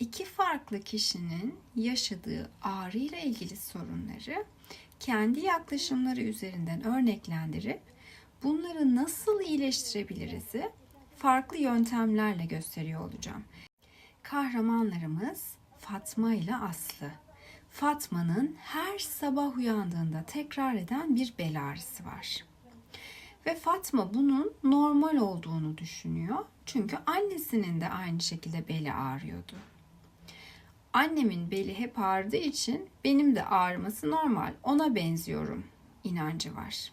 iki farklı kişinin yaşadığı ağrı ile ilgili sorunları kendi yaklaşımları üzerinden örneklendirip bunları nasıl iyileştirebiliriz'i farklı yöntemlerle gösteriyor olacağım. Kahramanlarımız Fatma ile Aslı. Fatma'nın her sabah uyandığında tekrar eden bir bel ağrısı var. Ve Fatma bunun normal olduğunu düşünüyor. Çünkü annesinin de aynı şekilde beli ağrıyordu. Annemin beli hep ağrıdığı için benim de ağrıması normal. Ona benziyorum inancı var.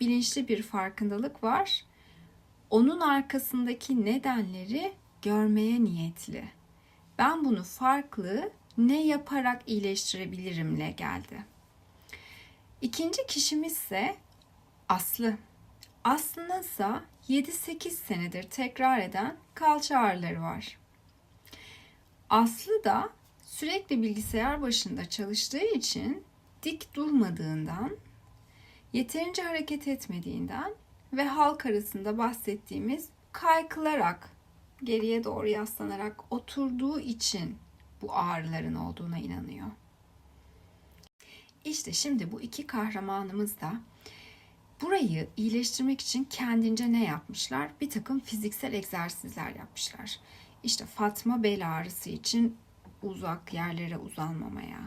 Bilinçli bir farkındalık var. Onun arkasındaki nedenleri görmeye niyetli. Ben bunu farklı ne yaparak iyileştirebilirimle geldi. İkinci kişimiz ise Aslı. Aslı'nın ise 7-8 senedir tekrar eden kalça ağrıları var. Aslı da sürekli bilgisayar başında çalıştığı için dik durmadığından, yeterince hareket etmediğinden ve halk arasında bahsettiğimiz kaykılarak, geriye doğru yaslanarak oturduğu için bu ağrıların olduğuna inanıyor. İşte şimdi bu iki kahramanımız da burayı iyileştirmek için kendince ne yapmışlar? Bir takım fiziksel egzersizler yapmışlar. İşte Fatma bel ağrısı için uzak yerlere uzanmamaya,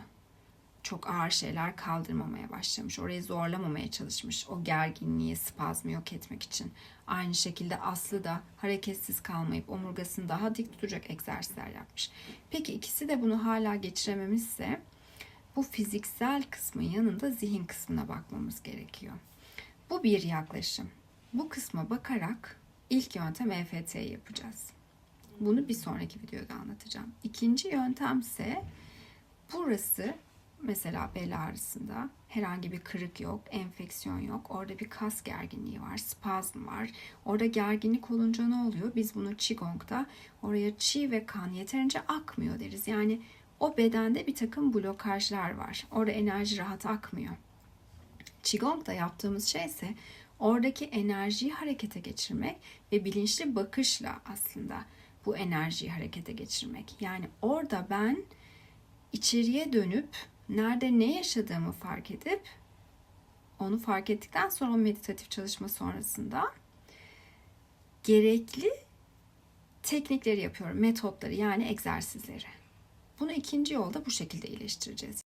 çok ağır şeyler kaldırmamaya başlamış. Orayı zorlamamaya çalışmış. O gerginliği, spazmı yok etmek için. Aynı şekilde Aslı da hareketsiz kalmayıp omurgasını daha dik tutacak egzersizler yapmış. Peki ikisi de bunu hala geçirememişse bu fiziksel kısmın yanında zihin kısmına bakmamız gerekiyor. Bu bir yaklaşım. Bu kısma bakarak ilk yöntem EFT yapacağız. Bunu bir sonraki videoda anlatacağım. İkinci yöntem ise burası mesela bel ağrısında herhangi bir kırık yok, enfeksiyon yok. Orada bir kas gerginliği var, spazm var. Orada gerginlik olunca ne oluyor? Biz bunu Qigong'da oraya çi ve kan yeterince akmıyor deriz. Yani o bedende bir takım blokajlar var. Orada enerji rahat akmıyor. Qigong'da yaptığımız şey ise oradaki enerjiyi harekete geçirmek ve bilinçli bakışla aslında bu enerjiyi harekete geçirmek. Yani orada ben içeriye dönüp nerede ne yaşadığımı fark edip onu fark ettikten sonra o meditatif çalışma sonrasında gerekli teknikleri yapıyorum, metotları yani egzersizleri. Bunu ikinci yolda bu şekilde iyileştireceğiz.